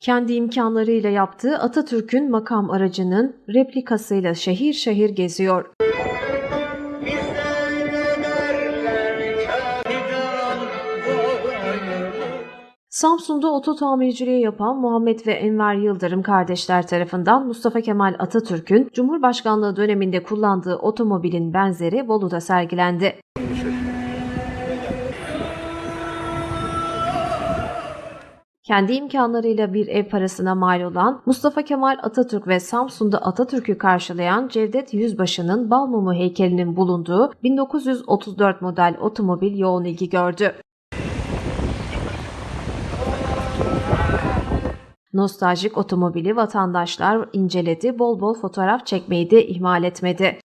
Kendi imkanlarıyla yaptığı Atatürk'ün makam aracının replikasıyla şehir şehir geziyor. Samsun'da oto tamirciliği yapan Muhammed ve Enver Yıldırım kardeşler tarafından Mustafa Kemal Atatürk'ün Cumhurbaşkanlığı döneminde kullandığı otomobilin benzeri Bolu'da sergilendi. Kendi imkanlarıyla bir ev parasına mal olan Mustafa Kemal Atatürk ve Samsun'da Atatürk'ü karşılayan Cevdet Yüzbaşı'nın Balmumu heykelinin bulunduğu 1934 model otomobil yoğun ilgi gördü. Nostaljik otomobili vatandaşlar inceledi, bol bol fotoğraf çekmeyi de ihmal etmedi.